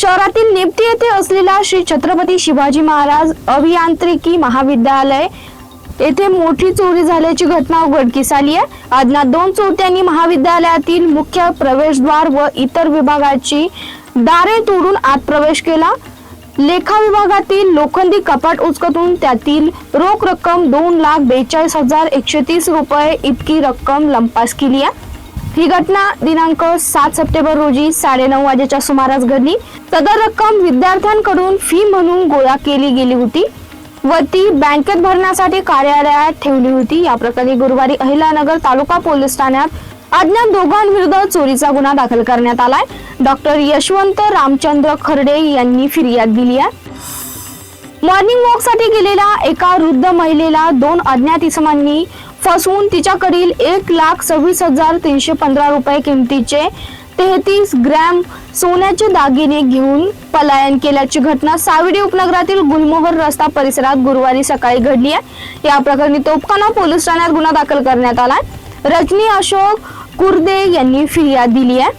शहरातील निप्ती येथे असलेला श्री छत्रपती शिवाजी महाराज अभियांत्रिकी महाविद्यालय येथे मोठी चोरी झाल्याची घटना उघडकीस आली आहे. अज्ञात दोन चोरट्यांनी महाविद्यालयातील मुख्य प्रवेशद्वार व इतर विभागाची दारे तोडून आत प्रवेश केला. लेखा विभागातील लोखंडी कपाट उचकतून त्यातील रोख रक्कम दोन लाख बेचाळीस हजार एकशे तीस रुपये इतकी रक्कम लंपास केली आहे. ही घटना दिनांक सात सप्टेंबर रोजी साडेनऊ वाजेच्या सुमारास घडली. सदर रक्कम विद्यार्थ्यांकडून फी म्हणून गोळा केली गेली होती. व ती बँकेत भरण्यासाठी कार्यालयात ठेवली होती. या प्रकरणी गुरुवारी अहिलानगर तालुका पोलीस ठाण्यात अज्ञात दोघांविरुद्ध चोरीचा गुन्हा दाखल करण्यात आलाय. डॉक्टर यशवंत रामचंद्र खर्डे यांनी फिर्याद दिली आहे. मॉर्निंग वॉकसाठी गेलेल्या एका वृद्ध महिलेला दोन अज्ञात इसमांनी फसवून तिच्याकडील एक लाख सव्वीस हजार तीनशे पंधरा रुपये किमतीचे तेहतीस ग्रॅम सोन्याचे दागिने घेऊन पलायन केल्याची घटना साविडी उपनगरातील गुलमोहर रस्ता परिसरात गुरुवारी सकाळी घडली आहे. या प्रकरणी तोपखाना पोलीस ठाण्यात गुन्हा दाखल करण्यात आलाय रजनी अशोक कुर्दे यांनी फिर्याद दिली आहे.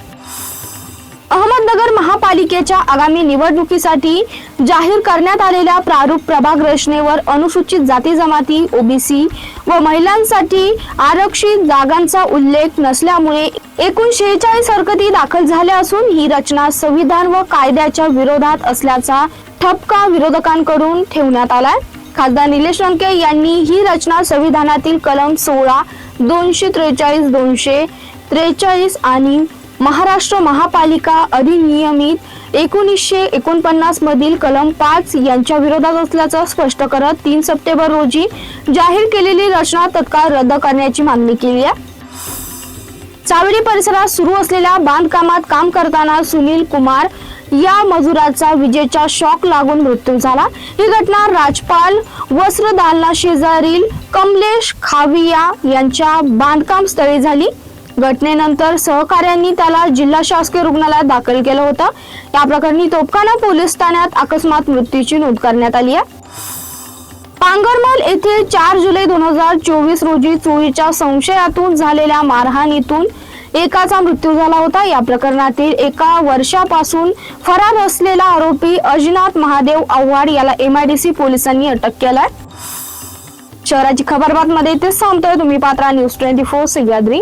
अहमदनगर महापालिकेच्या आगामी निवडणुकीसाठी जाहीर करण्यात आलेल्या प्रारूप प्रभाग रचनेवर अनुसूचित जाती जमाती ओबीसी व महिलांसाठी आरक्षित जागांचा उल्लेख नसल्यामुळे एकूण शेहेचाळीस हरकती दाखल झाल्या असून ही रचना संविधान व कायद्याच्या विरोधात असल्याचा ठपका विरोधकांकडून ठेवण्यात आलाय. खासदार निलेश लंके यांनी ही रचना संविधानातील कलम सोळा दोनशे त्रेचाळीस दोनशे त्रेचाळीस आणि महाराष्ट्र महापालिका अधिनियमित एकोणीसशे एकोणपन्नास मधील कलम पाच यांच्या विरोधात असल्याचं स्पष्ट करत तीन सप्टेंबर रोजी जाहीर केलेली रचना तत्काळ रद्द करण्याची मागणी केली आहे. चावडी परिसरात सुरू असलेल्या बांधकामात काम करताना सुनील कुमार या मजुराचा विजेचा शॉक लागून मृत्यू झाला. ही घटना राजपाल वस्त्र दालना शेजारील कमलेश खाविया यांच्या बांधकाम स्थळी झाली. घटनेनंतर सहकाऱ्यांनी त्याला जिल्हा शासकीय रुग्णालयात दाखल केलं होतं. या प्रकरणी तोपखाना पोलीस ठाण्यात अकस्मात मृत्यूची नोंद करण्यात आली आहे. पांगरमल येथे चार जुलै दोन हजार चोवीस रोजी चोरीच्या संशयातून झालेल्या मारहाणीतून एकाचा मृत्यू झाला होता. या प्रकरणातील एका वर्षापासून फरार असलेला आरोपी अजिनाथ महादेव आव्हाड याला एमआयडीसी पोलिसांनी अटक केलाय. शहराची खबरबात मध्ये इथेच सांगतोय तुम्ही पात्रा न्यूज ट्वेंटी फोर सह्याद्री